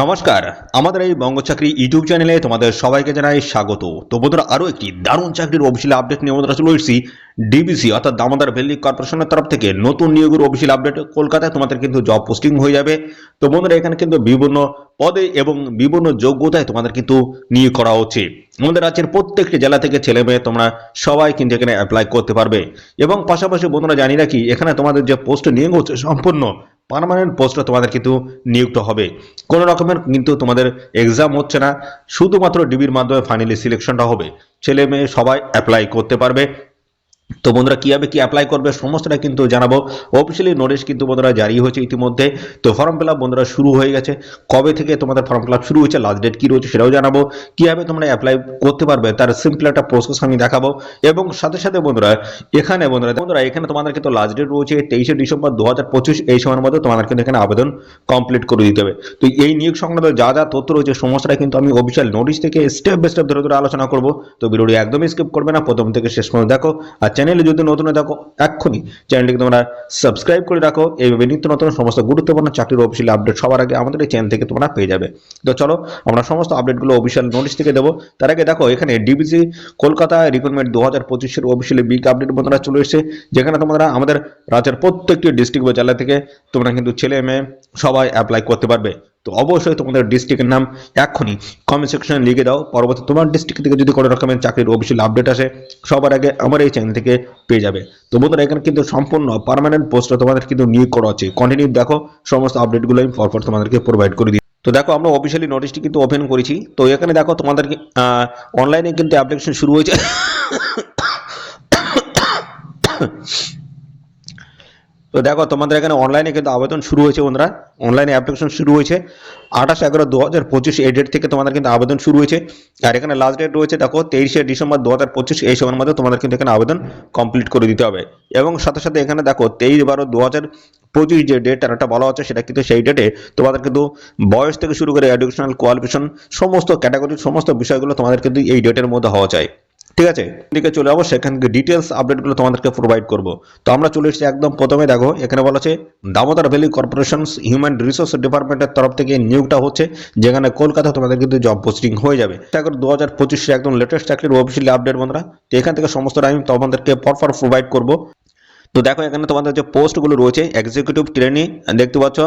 নমস্কার, আমাদের এই বঙ্গ চাকরি ইউটিউব চ্যানেলে তোমাদের সবাইকে জানাই স্বাগত। তো বন্ধুরা, আরও একটি দারুণ চাকরির অফিসিয়াল আপডেট নিয়ে আমাদের চলে এসেছি ডিবিসি, অর্থাৎ দামোদর ভ্যালি কর্পোরেশনের তরফ থেকে। নতুন নিয়োগের অফিসিয়াল আপডেট কলকাতায়, তোমাদের কিন্তু জব পোস্টিং হয়ে যাবে। তো বন্ধুরা, এখানে কিন্তু বিভিন্ন পদে এবং বিভিন্ন যোগ্যতায় তোমাদের কিন্তু নিয়োগ করা হচ্ছে। আমাদের রাজ্যের প্রত্যেকটি জেলা থেকে ছেলে মেয়ে তোমরা সবাই কিন্তু এখানে অ্যাপ্লাই করতে পারবে। এবং পাশাপাশি বন্ধুরা জানি রাখি এখানে তোমাদের যে পোস্ট নিয়োগ হচ্ছে সম্পূর্ণ পারমানেন্ট পোস্টে তোমাদের কিন্তু নিযুক্ত হবে। কোনো রকমের কিন্তু তোমাদের এক্সাম হচ্ছে না, শুধুমাত্র ডিবির মাধ্যমে ফাইনালি সিলেকশনটা হবে। ছেলে মেয়ে সবাই অ্যাপ্লাই করতে পারবে। তো বন্ধুরা, কীভাবে কি অ্যাপ্লাই করবে সমস্তটা কিন্তু জানাব। অফিসিয়ালি নোটিশ কিন্তু বন্ধুরা জারি হয়েছে ইতিমধ্যে। তো ফর্ম ফিল বন্ধুরা শুরু হয়ে গেছে। কবে থেকে তোমাদের ফর্ম ফিল শুরু হয়েছে লাস্ট ডেট কী রয়েছে সেটাও জানাব। কীভাবে তোমরা অ্যাপ্লাই করতে পারবে, তার সিম্পল একটা প্রসেস আমি দেখাবো। এবং সাথে সাথে বন্ধুরা, এখানে বন্ধুরা বন্ধুরা, এখানে তোমাদের কিন্তু লাস্ট ডেট রয়েছে তেইশে ডিসেম্বর দু হাজার পঁচিশ, এই সময়ের মধ্যে তোমাদের কিন্তু এখানে আবেদন কমপ্লিট করে দিতে হবে। তো এই নিয়োগ সংক্রান্ত যা যা তথ্য রয়েছে সমস্তটা কিন্তু আমি অফিসিয়াল নোটিশ থেকে স্টেপ বাই স্টেপ ধরে ধরে আলোচনা করব। তো ভিডিওটি একদমই স্কিপ করবে না, প্রথম থেকে শেষ পর্যন্ত দেখো। আর চ্যানেলে যদি নতুন হয়ে দেখো এক্ষুনি চ্যানেলটিকে তোমরা সাবস্ক্রাইব করে রাখো। এইভাবে নিত্য নতুন সমস্ত গুরুত্বপূর্ণ চাকরির অফিসিয়াল আপডেট সবার আগে আমাদের এই চ্যানেল থেকে তোমরা পেয়ে যাবে। তো চলো, আমরা সমস্ত আপডেটগুলো অফিসিয়াল নোটিশ থেকে দেবো। তার আগে দেখো, এখানে ডিবিসি কলকাতা রিক্রুটমেন্ট দু হাজার পঁচিশের অফিসিয়ালি বিগ আপডেট বন্ধুরা চলে এসেছে। যেখানে তোমরা আমাদের রাজ্যের প্রত্যেকটি ডিস্ট্রিক্ট বা জেলা থেকে তোমরা কিন্তু ছেলে মেয়ে সবাই অ্যাপ্লাই করতে পারবে। তো অবশ্যই তোমাদের ডিস্ট্রিক্টের নাম এখনই কমেন্ট সেকশনে লিখে দাও। পরবর্তী তোমার ডিস্ট্রিক্ট থেকে যদি কোনো রকমের চাকরির অফিসিয়াল আপডেট আসে, সবার আগে আমার এই চ্যানেল থেকে পেয়ে যাবে। তো বন্ধুরা, এখানে কিন্তু সম্পূর্ণ পার্মানেন্ট পোস্টে তোমাদের কিন্তু নিয়োগ করা আছে কন্টিনিউ দেখো, সমস্ত আপডেটগুলো আমি পরপর তোমাদেরকে প্রোভাইড করে দিই। তো দেখো, আমরা অফিসিয়ালি নোটিশটি কিন্তু ওপেন করেছি। তো এখানে দেখো, তোমাদের অনলাইনে কিন্তু অ্যাপ্লিকেশন শুরু হয়েছে। তো দেখো, তোমাদের এখানে অনলাইনে কিন্তু আবেদন শুরু হয়েছে বন্ধুরা। অনলাইনে অ্যাপ্লিকেশন শুরু হয়েছে আঠাশ এগারো দু হাজার পঁচিশ এই ডেট থেকে তোমাদের কিন্তু আবেদন শুরু হয়েছে। আর এখানে লাস্ট ডেট রয়েছে, দেখো, তেইশে ডিসেম্বর দু হাজার পঁচিশ, এই সময়ের মধ্যে তোমাদের কিন্তু এখানে আবেদন কমপ্লিট করে দিতে হবে। এবং সাথে সাথে এখানে দেখো, তেইশ বারো দু হাজার পঁচিশ যে ডেট একটা বলা হচ্ছে, সেটা কিন্তু সেই ডেটে তোমাদের কিন্তু বয়স থেকে শুরু করে এডুকেশনাল কোয়ালিফিকেশন সমস্ত ক্যাটাগরির সমস্ত বিষয়গুলো তোমাদের কিন্তু এই ডেটের মধ্যে হওয়া চাই। ঠিক আছে? দিকে চলে যাব, সেখান থেকে ডিটেলস আপডেটগুলো তোমাদেরকে প্রোভাইড করব। তো আমরা চলে এসেছি একদম প্রথমে, দেখো, এখানে বলা আছে, Damodar valley corporation human resource ডিপার্টমেন্টের তরফ থেকে নিয়োগটা হচ্ছে, যেখানে কলকাতা তোমাদের কিন্তু জব পোস্টিং হয়ে যাবে। তারপর দু হাজার পঁচিশে একদম লেটেস্ট চাকরির অফিসিয়ালি আপডেট বন্ধুরা। তো এখান থেকে সমস্ত টাইম তোমাদেরকে পরপর প্রোভাইড করব। তো দেখো, এখানে তোমাদের যে পোস্টগুলো রয়েছে এক্সিকিউটিভ ট্রেনি দেখতে পাচ্ছ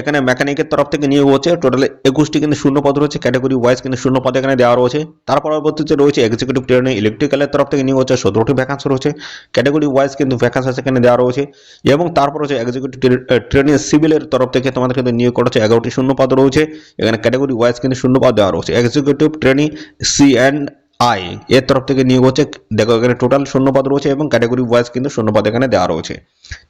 এখানে মেকানিকের তরফ থেকে নিয়োগ হচ্ছে। টোটাল একুশটি কিন্তু শূন্য পদ রয়েছে ক্যাটাগরি ওয়াইজ কিন্তু শূন্য পদ এখানে দেওয়া রয়েছে। তার পরবর্তীতে রয়েছে এক্সিকিউটিভ ট্রেনি ইলেকট্রিক্যালের তরফ থেকে নিয়োগ হচ্ছে, সতেরোটি ভ্যাকান্সি রয়েছে। ক্যাটাগরি ওয়াইজ কিন্তু ভ্যাকান্সি সেখানে দেওয়া রয়েছে। এবং তারপর হচ্ছে এক্সিকিউটিভ ট্রেনি সিভিলের তরফ থেকে তোমাদের কিন্তু নিয়োগ করা হচ্ছে, এগারোটি শূন্য পদ রয়েছে। এখানে ক্যাটাগরি ওয়াইজ কিন্তু শূন্য পদ দেওয়া রয়েছে। Executive training C and I, এর তরফ থেকে নিয়োগ হচ্ছে। দেখো, এখানে টোটাল শূন্যপদ রয়েছে এবং ক্যাটাগরি ওয়াইজ কিন্তু শূন্যপদ এখানে দেওয়া রয়েছে।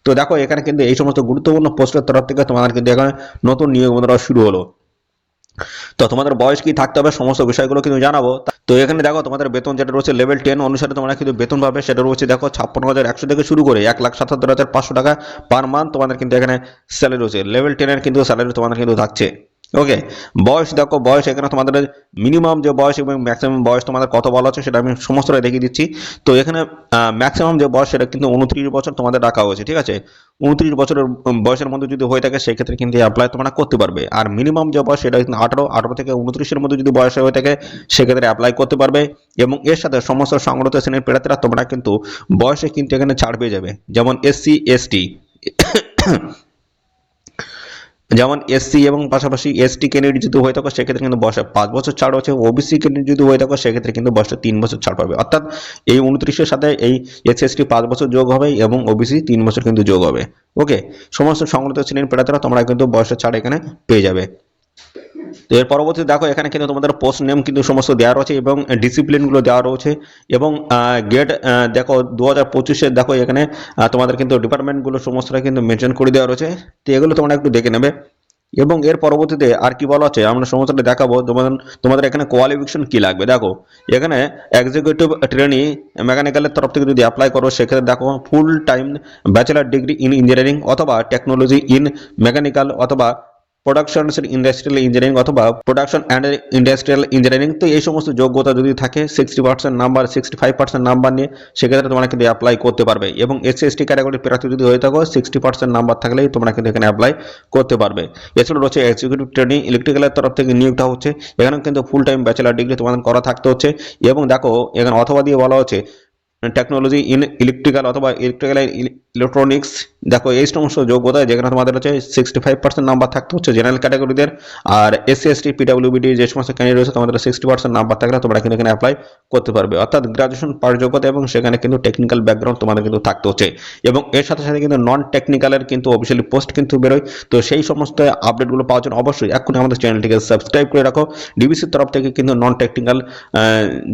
তো দেখো, এখানে কিন্তু এই সমস্ত গুরুত্বপূর্ণ পোস্টের তরফ থেকে তোমাদের কিন্তু এখানে নতুন নিয়োগ বন্ধুরা শুরু হলো। তো তোমাদের বয়স কি থাকতে হবে, সমস্ত বিষয়গুলো কিন্তু জানাব। তো এখানে দেখো, তোমাদের বেতন যেটা রয়েছে লেভেল টেন অনুসারে তোমরা কিন্তু বেতন পাবে। সেটা রয়েছে, দেখো, ছাপ্পান্ন হাজার একশো থেকে শুরু করে এক লাখ সাতাত্তর হাজার পাঁচশো টাকা পার মান্থ তোমাদের কিন্তু এখানে স্যালারি রয়েছে। লেভেল টেনের কিন্তু স্যালারি তোমাদের কিন্তু থাকছে। ওকে বয়স দেখো, বয়স এখানে তোমাদের মিনিমাম যে বয়স এবং ম্যাক্সিমাম বয়স তোমাদের কত বলা আছে সেটা আমি সমস্তটাই দেখিয়ে দিচ্ছি। তো এখানে ম্যাক্সিমাম যে বয়স সেটা কিন্তু উনত্রিশ বছর তোমাদের রাখা হয়েছে, ঠিক আছে? উনত্রিশ বছরের বয়সের মধ্যে যদি হয়ে থাকে সেই ক্ষেত্রে কিন্তু অ্যাপ্লাই তোমরা করতে পারবে। আর মিনিমাম যে বয়স সেটা কিন্তু আঠারো আঠারো থেকে উনত্রিশের মধ্যে যদি বয়স হয়ে থাকে সেক্ষেত্রে অ্যাপ্লাই করতে পারবে এবং এর সাথে সমস্ত সংগঠিত শ্রেণির প্রার্থীরা তোমরা কিন্তু বয়সে কিন্তু এখানে ছাড় পেয়ে যাবে। যেমন এসসি এসটি যেমন এসসি এবং পাশাপাশি এসটি ক্যান্ডিডেট যদি হয়ে থাকো, সেক্ষেত্রে কিন্তু বয়সে পাঁচ বছর ছাড় আছে ওবিসি ক্যান্ডিডেট যদি হয়ে থাকো, সেক্ষেত্রে কিন্তু বয়সে তিন বছর ছাড় পাবে। অর্থাৎ এই উনত্রিশের সাথে এই এসএসটি পাঁচ বছর যোগ হবে এবং ওবিসি তিন বছর কিন্তু যোগ হবে। ওকে সমস্ত সংগঠিত শ্রেণির প্রার্থীরা তোমরা কিন্তু বয়সের ছাড় এখানে পেয়ে যাবে। তো এর পরবর্তী দেখো, এখানে কিন্তু তোমাদের পোস্ট নেম কিন্তু সমস্ত দেওয়া রয়েছে এবং ডিসিপ্লিনগুলো দেওয়া রয়েছে এবং গেট দেখো দু হাজার পঁচিশে দেখো, এখানে তোমাদের কিন্তু ডিপার্টমেন্টগুলো সমস্তটা কিন্তু মেনশন করে দেওয়া রয়েছে। তো এগুলো তোমরা একটু দেখে নেবে। এবং এর পরবর্তীতে আর কি বলা আছে, আমরা সমস্তটা দেখাবো। তোমাদের তোমাদের এখানে কোয়ালিফিকেশন কি লাগবে? দেখো, এখানে এক্সিকিউটিভ ট্রেনি মেকানিক্যালের তরফ থেকে যদি অ্যাপ্লাই করো, সেক্ষেত্রে দেখো full time bachelor degree in engineering অথবা টেকনোলজি ইন মেকানিক্যাল অথবা প্রোডাকশন ইন্ডাস্ট্রিয়াল ইঞ্জিনিয়ারিং অথবা প্রোডাকশন অ্যান্ড ইন্ডাস্ট্রিয়াল ইঞ্জিনিয়ারিং তো এই সমস্ত যোগ্যতা যদি থাকে sixty percent number sixty five percent number নিয়ে সেক্ষেত্রে তোমরা কিন্তু অ্যাপ্লাই করতে পারবে এবং এসসি এসটি ক্যাটাগরির প্রার্থী যদি হয়ে থাকো সিক্সটি পার্সেন্ট নাম্বার থাকলেই তোমরা কিন্তু এখানে অ্যাপ্লাই করতে পারবে। এছাড়া রয়েছে এক্সিকিউটিভ ট্রেনিং ইলেকট্রিক্যালের তরফ থেকে নিয়োগটা হচ্ছে। এখানে কিন্তু ফুল টাইম ব্যাচেলার ডিগ্রি তোমাদের করা থাকতে হচ্ছে। এবং দেখো, এখানে অথবা দিয়ে বলা হচ্ছে টেকনোলজি ইন ইলেকট্রিক্যাল অথবা ইলেকট্রিক্যাল ইলেকট্রনিক্স দেখো এই সমস্ত যোগ্যতা যেখানে তোমাদের হচ্ছে সিক্সটি ফাইভ পার্সেন্ট নাম্বার থাকতে হচ্ছে জেনারেল ক্যাটাগরিদের আর এসসি এসটি পিডাব্লিউবিডি যে সমস্ত ক্যান্ডিডেট রয়েছে তোমাদের সিক্সটি পার্সেন্ট নাম্বার থাকলে তোমরা কিন্তু এখানে অ্যাপ্লাই করতে পারবে। অর্থাৎ গ্রাজুয়েশন পার যোগ্যতা এবং সেখানে কিন্তু টেকনিক্যাল ব্যাকগ্রাউন্ড তোমাদের কিন্তু থাকতে হচ্ছে। এবং এর সাথে সাথে কিন্তু নন টেকনিক্যালের কিন্তু অফিসিয়ালি পোস্ট কিন্তু বেরোয়। তো সেই সমস্ত আপডেটগুলো পাওয়ার জন্য অবশ্যই এক্ষুনি আমাদের চ্যানেলটিকে সাবস্ক্রাইব করে রাখো। ডিবিসির তরফ থেকে কিন্তু নন টেকনিক্যাল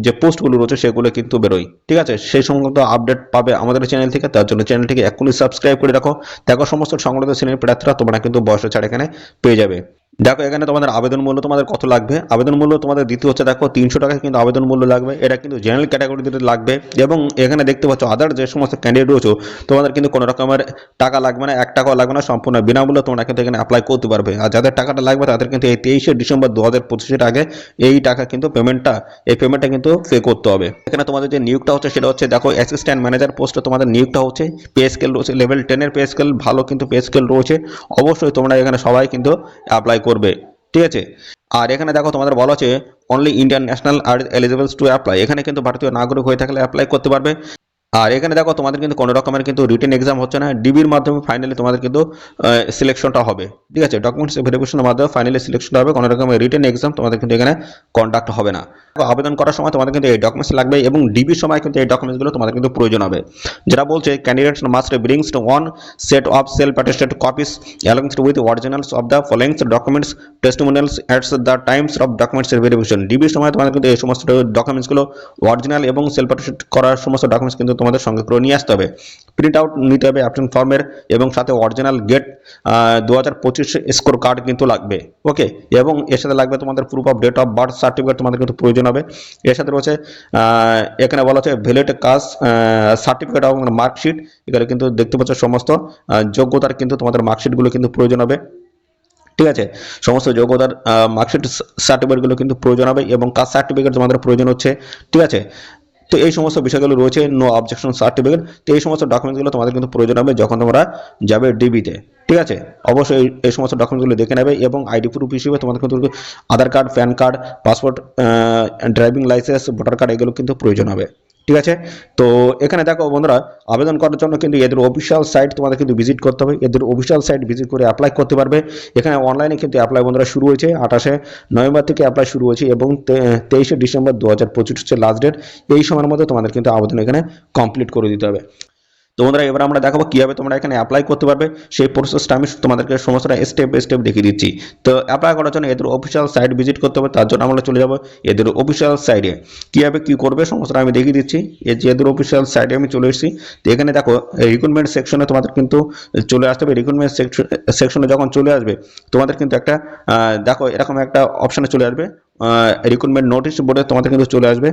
যে পোস্টগুলো রয়েছে সেগুলো কিন্তু বেরোয়। ঠিক আছে? সেই সংক্রান্ত আপডেট পাবে আমাদের চ্যানেল থেকে। তার জন্য চ্যানেলটিকে এক্ষুনি সাবস্ক্রাইব করে রাখো। দেখো সমস্ত সংগঠিত শ্রেণির প্রার্থীরা তোমরা কিন্তু বয়স ছাড় এখানে পেয়ে যাবে। দেখো, এখানে তোমাদের আবেদন মূল্য তোমাদের কত লাগবে? আবেদন মূল্য তোমাদের দিতে হচ্ছে, দেখো, তিনশো টাকায় কিন্তু আবেদন মূল্য লাগবে। এটা কিন্তু জেনারেল ক্যাটাগরিতে লাগবে এবং এখানে দেখতে পাচ্ছ আদার যে সমস্ত ক্যান্ডিডেট রয়েছে, তোমাদের কিন্তু কোনো রকমের টাকা লাগবে না, এক টাকাও লাগবে না, সম্পূর্ণ বিনামূল্যে তোমরা কিন্তু এখানে অ্যাপ্লাই করতে পারবে। আর যাদের টাকাটা লাগবে, তাদের কিন্তু এই তেইশে ডিসেম্বর দু হাজার পঁচিশের আগে এই টাকা কিন্তু পেমেন্টটা এই পেমেন্টটা কিন্তু পে করতে হবে। এখানে তোমাদের যে নিয়োগটা হচ্ছে, সেটা হচ্ছে, দেখো অ্যাসিস্ট্যান্ট ম্যানেজার পোস্টে তোমাদের নিয়োগটা হচ্ছে পে স্কেল রয়েছে লেভেল টেনের পে স্কেল ভালো কিন্তু পে স্কেল রয়েছে। অবশ্যই তোমরা এখানে সবাই কিন্তু অ্যাপ্লাই করবে ঠিক আছে? আর এখানে দেখো তোমাদের বলা আছে only Indian national are eligibles to apply এখানে কিন্তু ভারতীয় নাগরিক হয়ে থাকলে অ্যাপ্লাই করতে পারবে। আর এখানে দেখো, তোমাদের কিন্তু কোনো রকমের কিন্তু রিটেন এক্সাম হচ্ছে না। ডিবির মাধ্যমে ফাইনালি তোমাদের কিন্তু সিলেকশনটা হবে। ঠিক আছে? ডকুমেন্টস ভেরিফিকেশনের মাধ্যমে ফাইনালি সিলেকশনটা হবে। কোনো রকমের রিটেন এক্সাম তোমাদের কিন্তু এখানে কন্ডাক্ট হবে না। আবেদন করার সময় তোমাদের কিন্তু এই ডকুমেন্টস লাগবে এবং ডিবির সময় কিন্তু এই ডকুমেন্টসগুলো তোমাদের কিন্তু প্রয়োজন হবে। যেটা বলছে candidates must brings one set of self attested copies alongs with originals of the followings documents testimonials ats the times of documents verification ডিবির সময় তোমাদের কিন্তু এই সমস্ত ডকুমেন্টসগুলো অরিজিনাল এবং সেলফ অ্যাটেস্টেড করার সমস্ত ডকুমেন্টস কিন্তু তোমাদের সঙ্গে করে নিয়ে আসতে হবে। প্রিন্ট আউট নিতে হবে অ্যাপ্লিকেশন ফর্মের এবং সাথে অরিজিনাল গেট দু হাজার পঁচিশ স্কোর কার্ড কিন্তু লাগবে। ওকে এবং এর সাথে লাগবে তোমাদের proof of date of birth certificate তোমাদের কিন্তু প্রয়োজন হবে। এর সাথে রয়েছে এখানে বলা হচ্ছে ভ্যালিড কাজ সার্টিফিকেট এবং মার্কশিট এখানে কিন্তু দেখতে পাচ্ছ সমস্ত যোগ্যতার কিন্তু তোমাদের মার্কশিটগুলো কিন্তু প্রয়োজন হবে। ঠিক আছে? সমস্ত যোগ্যতার মার্কশিট সার্টিফিকেটগুলো কিন্তু প্রয়োজন হবে এবং কাস্ট সার্টিফিকেট তোমাদের প্রয়োজন হচ্ছে। ঠিক আছে? তো এই সমস্ত বিষয়গুলো রয়েছে নো অবজেকশন সার্টিফিকেট তো এই সমস্ত ডকুমেন্টসগুলো তোমাদের কিন্তু প্রয়োজন হবে যখন তোমরা যাবে ডিবিতে ঠিক আছে? অবশ্যই এই- সমস্ত ডকুমেন্টসগুলো দেখে নেবে এবং আইডি প্রুফ হিসেবে তোমাদের কিন্তু Aadhaar card PAN card passport driving licence voter card এগুলো কিন্তু প্রয়োজন হবে। ঠিক আছে? তো এখানে দেখো বন্ধুরা, আবেদন করার জন্য কিন্তু এদের অফিসিয়াল সাইট তোমাদের কিন্তু ভিজিট করতে হবে। এদের অফিসিয়াল সাইট ভিজিট করে অ্যাপ্লাই করতে পারবে। এখানে অনলাইনে কিন্তু অ্যাপ্লাই বন্ধুরা শুরু হয়েছে, আঠাশে নভেম্বর থেকে অ্যাপ্লাই শুরু হয়েছে এবং তেইশে ডিসেম্বর দু হাজার পঁচিশ হচ্ছে লাস্ট ডেট এই সময়ের মধ্যে তোমাদের কিন্তু আবেদন এখানে কমপ্লিট করে দিতে হবে। তো বন্ধুরা এবার আমরা দেখাবো কীভাবে তোমরা এখানে অ্যাপ্লাই করতে পারবে। সেই প্রসেসটা আমি তোমাদেরকে সমস্তটা স্টেপ বাই স্টেপ দেখিয়ে দিচ্ছি। তো অ্যাপ্লাই করার জন্য এদের অফিসিয়াল সাইট ভিজিট করতে হবে, তার জন্য আমরা চলে যাব এদের অফিসিয়াল সাইটে কীভাবে কী করবে সমস্তটা আমি দেখিয়ে দিচ্ছি। এই যে এদের অফিসিয়াল সাইটে আমি চলে এসেছি। তো এখানে দেখো রিক্রুটমেন্ট সেকশনে তোমাদের কিন্তু চলে আসতে হবে। রিক্রুটমেন্ট সেকশনে যখন চলে আসবে, তোমাদের কিন্তু একটা দেখো এরকম একটা অপশানে চলে আসবে। রিক্রুটমেন্ট নোটিশ বোর্ডে তোমাদের কিন্তু চলে আসবে।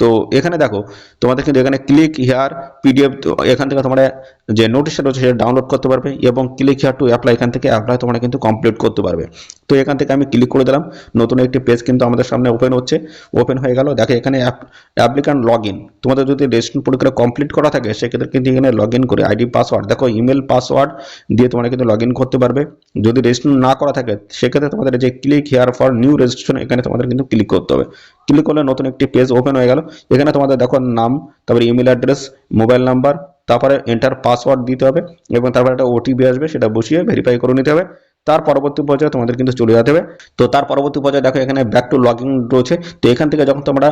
তো এখানে দেখো, তোমাদের কিন্তু এখানে ক্লিক হিয়ার পিডিএফ এখান থেকে তোমরা যে নোটিশটা রয়েছে সেটা ডাউনলোড করতে পারবে এবং ক্লিক হিয়ার টু অ্যাপ্লাই এখান থেকে অ্যাপ্লাই তোমরা কিন্তু কমপ্লিট করতে পারবে। তো এখান থেকে আমি ক্লিক করে দিলাম, নতুন একটি পেজ কিন্তু আমাদের সামনে ওপেন হচ্ছে। ওপেন হয়ে গেল, দেখো এখানে অ্যাপ্লিকান্ট লগ ইন তোমাদের যদি রেজিস্ট্রেশন পরীক্ষা কমপ্লিট করা থাকে, সেক্ষেত্রে কিন্তু এখানে লগ ইন করে আইডি পাসওয়ার্ড দেখো ইমেল পাসওয়ার্ড দিয়ে তোমরা কিন্তু লগ ইন করতে পারবে। যদি রেজিস্ট্রেশন না করা থাকে, সেক্ষেত্রে তোমাদের যে click here for new registration এখানে তোমাদের কিন্তু ক্লিক করতে হবে। ক্লিক করলে নতুন একটি পেজ ওপেন হয়ে গেল। এখানে তোমাদের দেখো নাম, তারপরে ইমেল অ্যাড্রেস মোবাইল নাম্বার তারপরে এন্টার পাসওয়ার্ড দিতে হবে এবং তারপরে একটা ওটিপি আসবে, সেটা বসিয়ে ভেরিফাই করে নিতে হবে। তার পরবর্তী পর্যায়ে তোমাদের কিন্তু চলে যেতে হবে। তো তার পরবর্তী পর্যায়ে দেখো এখানে ব্যাক টু লগ ইন রয়েছে। তো এখান থেকে যখন তোমরা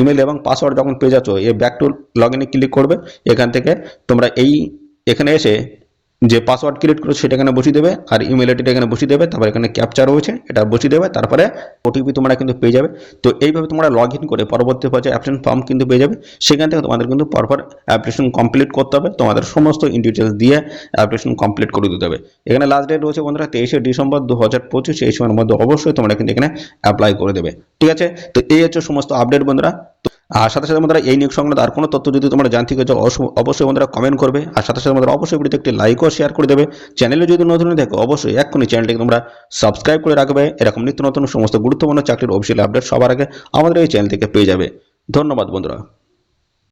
ইমেল এবং পাসওয়ার্ড যখন পেয়ে যাচ্ছ, এই ব্যাক টু লগ ইনে ক্লিক করবে, এখান থেকে তোমরা এই, এখানে এসে যে পাসওয়ার্ড ক্রিয়েট করে সেটা এখানে বসিয়ে দেবে আর ইমেল আইডিটা এখানে বসিয়ে দেবে, তারপর এখানে ক্যাপচার রয়েছে, এটা বসিয়ে দেবে, তারপরে ওটিপি তোমরা কিন্তু পেয়ে যাবে। তো এইভাবে তোমরা লগ ইন করে পরবর্তী পর্যায়ে অ্যাপ্লিকেশন ফর্ম কিন্তু পেয়ে যাবে। সেখান থেকে তোমাদের কিন্তু পরপর অ্যাপ্লিকেশন কমপ্লিট করতে হবে। তোমাদের সমস্ত ডিটেলস দিয়ে অ্যাপ্লিকেশন কমপ্লিট করে দিতে হবে। এখানে লাস্ট ডেট রয়েছে বন্ধুরা তেইশে ডিসেম্বর দু হাজার পঁচিশ, এই সময়ের মধ্যে অবশ্যই তোমরা কিন্তু এখানে অ্যাপ্লাই করে দেবে। ঠিক আছে? তো এই হচ্ছে সমস্ত আপডেট বন্ধুরা। আর সাথে সাথে বন্ধুরা, এই নিয়োগ সংক্রান্ত আর কোনো তথ্য যদি তোমরা জানতে চাও অবশ্য- অবশ্যই বন্ধুরা কমেন্ট করবে। আর সাথে সাথে আমাদের অবশ্যই ভিডিওতে একটি লাইকও শেয়ার করে দেবে। চ্যানেলে যদি নতুন দেখো অবশ্যই এক্ষুনি চ্যানেলটিকে তোমরা সাবস্ক্রাইব করে রাখবে। এরকম নিত্য নতুন সমস্ত গুরুত্বপূর্ণ চাকরির অফিসিয়াল আপডেট সবার আগে আমাদের এই চ্যানেল থেকে পেয়ে যাবে। ধন্যবাদ বন্ধুরা।